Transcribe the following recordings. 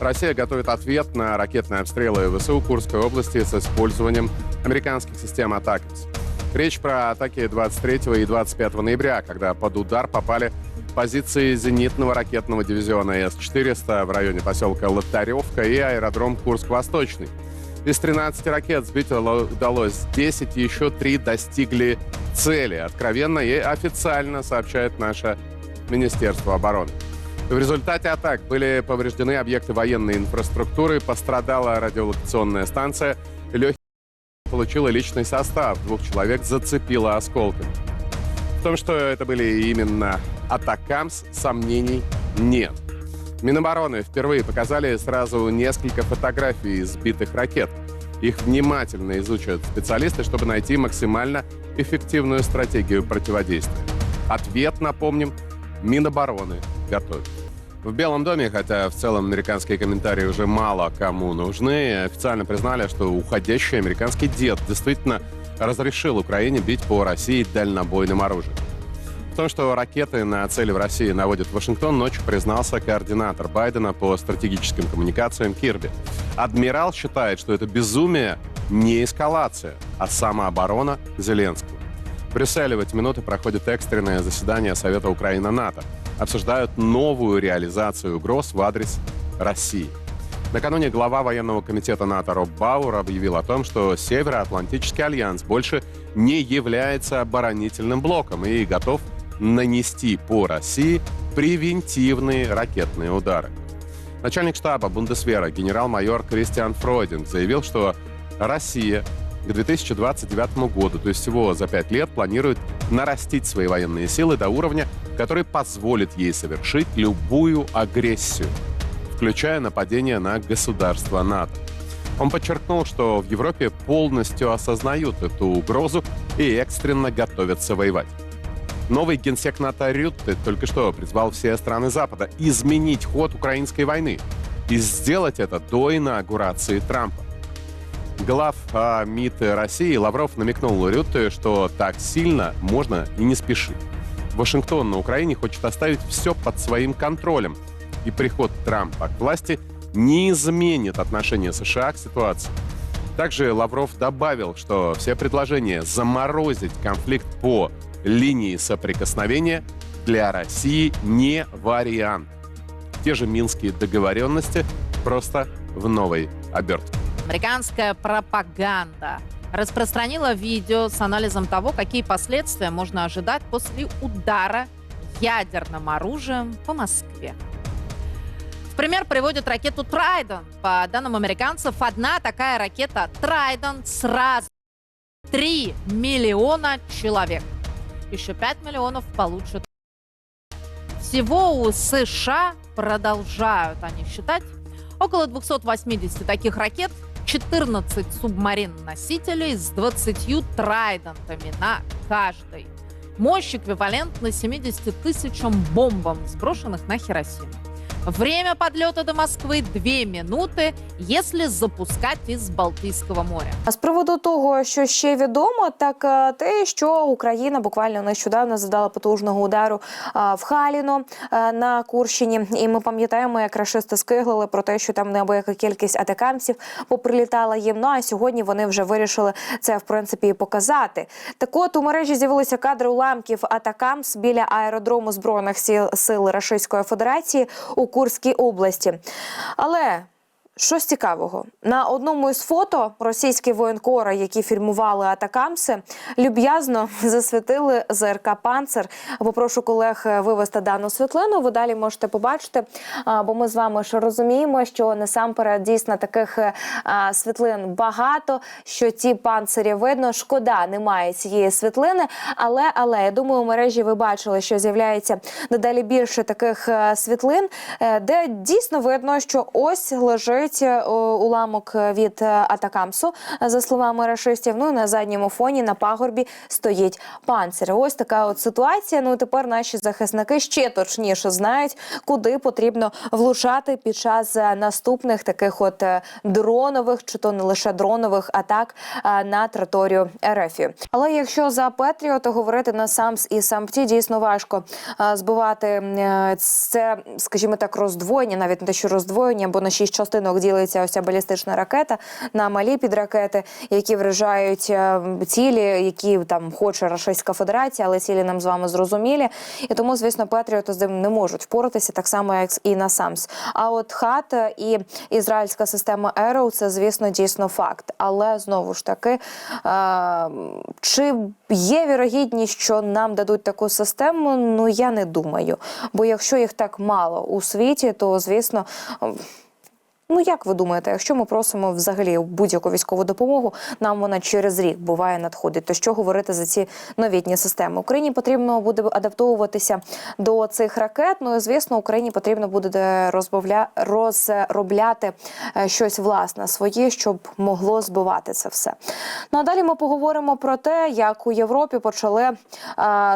Россия готовит ответ на ракетные обстрелы ВСУ Курской области с использованием американских систем «Атакамс». Речь про атаки 23 и 25 ноября, когда под удар попали позиции зенитного ракетного дивизиона С-400 в районе поселка Лотаревка и аэродром Курск-Восточный. Из 13 ракет сбить удалось 10, еще 3 достигли цели. Откровенно и официально сообщает наше Министерство обороны. В результате атак были повреждены объекты военной инфраструктуры, пострадала радиолокационная станция, легкий получила личный состав, двух человек зацепило осколками. В том, что это были именно атакамс, сомнений нет. Минобороны впервые показали сразу несколько фотографий сбитых ракет. Их внимательно изучат специалисты, чтобы найти максимально эффективную стратегию противодействия. Ответ, напомним, Минобороны готовит. В Белом доме, хотя в целом американские комментарии уже мало кому нужны, официально признали, что уходящий американский дед действительно разрешил Украине бить по России дальнобойным оружием. В том, что ракеты на цели в России наводит Вашингтон, ночью признался координатор Байдена по стратегическим коммуникациям Кирби. Адмирал считает, что это безумие не эскалация, а самооборона Зеленского. В Брюсселе в эти минуты проходит экстренное заседание Совета Украина-НАТО. Обсуждают новую реализацию угроз в адрес России. Накануне глава военного комитета НАТО Роб Бауэр объявил о том, что Североатлантический альянс больше не является оборонительным блоком и готов нанести по России превентивные ракетные удары. Начальник штаба Бундесвера генерал-майор Кристиан Фройдинг заявил, что Россия к 2029 году, то есть всего за пять лет, планирует нарастить свои военные силы до уровня, который позволит ей совершить любую агрессию, включая нападение на государство НАТО. Он подчеркнул, что в Европе полностью осознают эту угрозу и экстренно готовятся воевать. Новый генсек НАТО Рютте только что призвал все страны Запада изменить ход украинской войны и сделать это до инаугурации Трампа. Глав МИД России Лавров намекнул Рютте, что так сильно можно и не спешить. Вашингтон на Украине хочет оставить все под своим контролем, и приход Трампа к власти не изменит отношение США к ситуации. Также Лавров добавил, что все предложения заморозить конфликт по линии соприкосновения для России не вариант. Те же минские договоренности просто в новой обертке. Американская пропаганда распространила видео с анализом того, какие последствия можно ожидать после удара ядерным оружием по Москве. В пример приводят ракету Трайден. По данным американцев, одна такая ракета Трайден сразу 3 миллиона человек. Еще 5 миллионов получат. Всего у США продолжают они считать около 280 таких ракет, 14 субмарин-носителей с 20 трайдентами на каждой. Мощь эквивалентна 70 тысячам бомбам, сброшенных на Хиросиму. Время подлета до Москвы 2 минути, якщо запускати із Балтійського моря. А з приводу того, що ще відомо, так е, те, що Україна буквально нещодавно задала потужного удару а, в Халіно е, на Курщині, і ми пам'ятаємо, як рашисти скиглили про те, що там неабияка кількість атакамсів поприлітала їм. Ну а сьогодні вони вже вирішили це в принципі і показати. Так от у мережі з'явилися кадри уламків атакамс біля аеродрому збройних сил сил Рашистської Федерації у Курській області. Але Щось цікавого на одному із фото російські воєнкори, які фільмували атакамси, люб'язно засвітили ЗРК Панцер. Попрошу колег вивести дану світлину. Ви далі можете побачити. Бо ми з вами ж розуміємо, що насамперед дійсно таких е, світлин багато. Що ці панцирі видно, шкода, немає цієї світлини. Але але я думаю, у мережі ви бачили, що з'являється дедалі більше таких е, світлин, е, де дійсно видно, що ось лежить летить е, уламок від е, Атакамсу, за словами рашистів. Ну і на задньому фоні на пагорбі стоїть панцир. Ось така от ситуація. Ну і тепер наші захисники ще точніше знають, куди потрібно влучати під час е, наступних таких от е, дронових, чи то не лише дронових атак е, на територію РФ. Але якщо за Петріот говорити на САМС і САМПТі, дійсно важко е, збивати е, це, скажімо так, роздвоєння, навіть не те, що роздвоєння, бо на шість частинок ділиться ось ця балістична ракета на малі підракети, які вражають е, цілі, які там хоче Російська Федерація, але цілі нам з вами зрозумілі. І тому, звісно, Петріоти з ним не можуть впоратися так само, як і на САМС. А от ХАТ і ізраїльська система Arrow – це, звісно, дійсно факт. Але знову ж таки, е, чи є вірогідність, що нам дадуть таку систему? Ну я не думаю. Бо якщо їх так мало у світі, то звісно. Ну як ви думаєте, якщо ми просимо взагалі будь-яку військову допомогу, нам вона через рік буває надходить. То що говорити за ці новітні системи? Україні потрібно буде адаптовуватися до цих ракет. Ну і звісно, Україні потрібно буде розбавля... розробляти е, щось власне своє, щоб могло збивати це все. Ну а далі ми поговоримо про те, як у Європі почали е,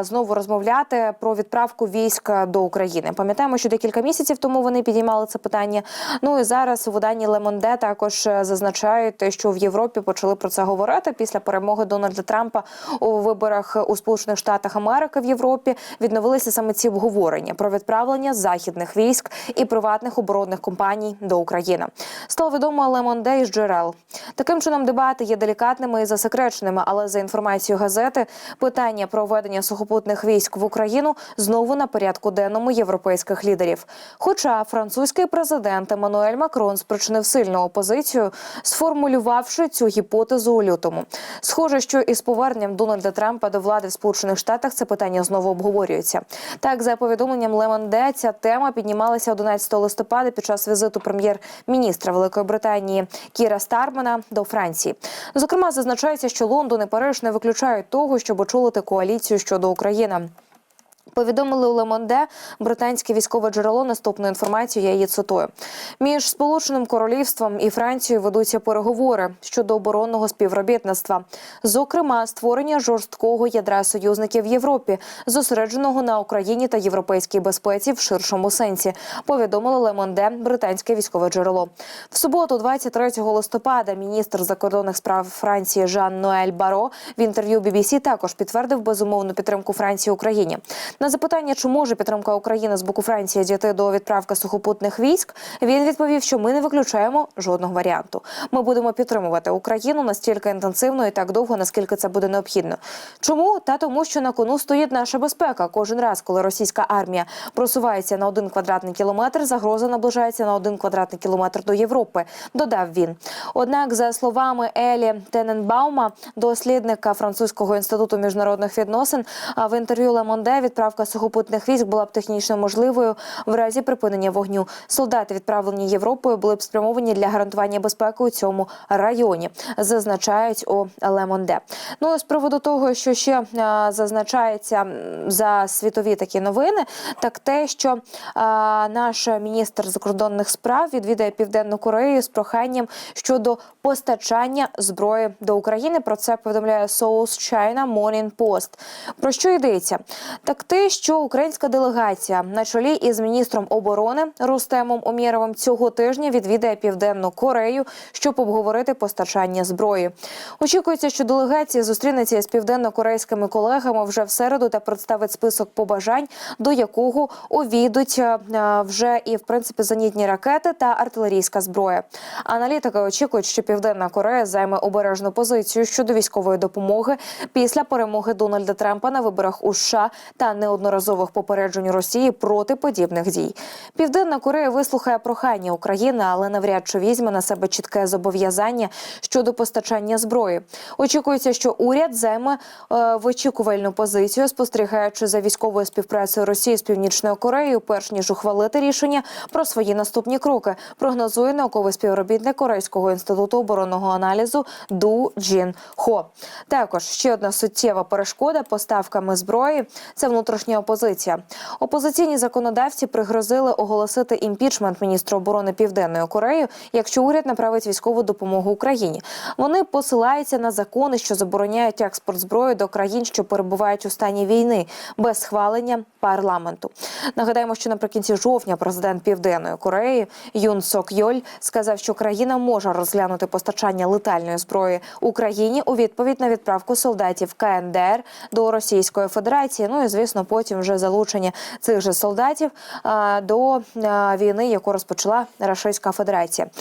знову розмовляти про відправку військ до України. Пам'ятаємо, що декілька місяців тому вони підіймали це питання. Ну і зараз у виданні Лемонде також е, зазначають, що в Європі почали про це говорити після перемоги Дональда Трампа у виборах у Сполучених Штатах Америки в Європі. Відновилися саме ці обговорення про відправлення західних військ і приватних оборонних компаній до України. Стало відомо Лемонде із джерел. Таким чином, дебати є делікатними і засекреченими, але за інформацією газети, питання про введення сухопутних військ в Україну знову на порядку денному європейських лідерів. Хоча французький президент Еммануель Макрон спричинив сильну опозицію, сформулювавши цю гіпотезу у лютому. Схоже, що із поверненням Дональда Трампа до влади в Сполучених Штатах це питання знову обговорюється. Так, за повідомленням Лемонде, ця тема піднімалася 11 листопада під час візиту прем'єр-міністра Великої Британії Кіра Стармана до Франції. Зокрема, зазначається, що Лондон і Париж не виключають того, щоб очолити коаліцію щодо України. Повідомили у Лемонде британське військове джерело наступну інформацію. Я її цитую. Між Сполученим Королівством і Францією ведуться переговори щодо оборонного співробітництва, зокрема створення жорсткого ядра союзників в Європі, зосередженого на Україні та європейській безпеці в ширшому сенсі. Повідомило Лемонде британське військове джерело. В суботу, 23 листопада, міністр закордонних справ Франції Жан Ноель Баро в інтерв'ю BBC також підтвердив безумовну підтримку Франції Україні. На запитання, чи може підтримка України з боку Франції дійти до відправки сухопутних військ, він відповів, що ми не виключаємо жодного варіанту. Ми будемо підтримувати Україну настільки інтенсивно і так довго, наскільки це буде необхідно. Чому та тому, що на кону стоїть наша безпека. Кожен раз, коли російська армія просувається на один квадратний кілометр, загроза наближається на один квадратний кілометр до Європи. Додав він. Однак, за словами Елі Тененбаума, дослідника французького інституту міжнародних відносин, в інтерв'ю Лемонде відправка сухопутних військ була б технічно можливою в разі припинення вогню. Солдати, відправлені Європою, були б спрямовані для гарантування безпеки у цьому районі, зазначають у Лемонде. Ну з приводу того, що ще е, зазначається за світові такі новини, так те, що е, наш міністр закордонних справ відвідає Південну Корею з проханням щодо постачання зброї до України. Про це повідомляє South China Morning Post. Про що йдеться? Так що українська делегація на чолі із міністром оборони Рустемом Омєровим цього тижня відвідає Південну Корею, щоб обговорити постачання зброї. Очікується, що делегація зустрінеться із південно-корейськими колегами вже в середу та представить список побажань, до якого увійдуть е, вже і в принципі зенітні ракети та артилерійська зброя. Аналітики очікують, що Південна Корея займе обережну позицію щодо військової допомоги після перемоги Дональда Трампа на виборах у США та неодноразових попереджень Росії проти подібних дій. Південна Корея вислухає прохання України, але навряд чи візьме на себе чітке зобов'язання щодо постачання зброї. Очікується, що уряд займе е, вичікувальну позицію, спостерігаючи за військовою співпрацею Росії з Північною Кореєю, перш ніж ухвалити рішення про свої наступні кроки. Прогнозує науковий співробітник Корейського інституту оборонного аналізу Ду Джін Хо. Також ще одна суттєва перешкода поставками зброї це тамтешня опозиція. Опозиційні законодавці пригрозили оголосити імпічмент міністра оборони Південної Кореї, якщо уряд направить військову допомогу Україні. Вони посилаються на закони, що забороняють експорт зброї до країн, що перебувають у стані війни, без схвалення парламенту. Нагадаємо, що наприкінці жовтня президент Південної Кореї Юн Сок Йоль сказав, що країна може розглянути постачання летальної зброї Україні у відповідь на відправку солдатів КНДР до Російської Федерації. Ну і звісно, потім вже залучення цих же солдатів до війни, яку розпочала Рашистська Федерація.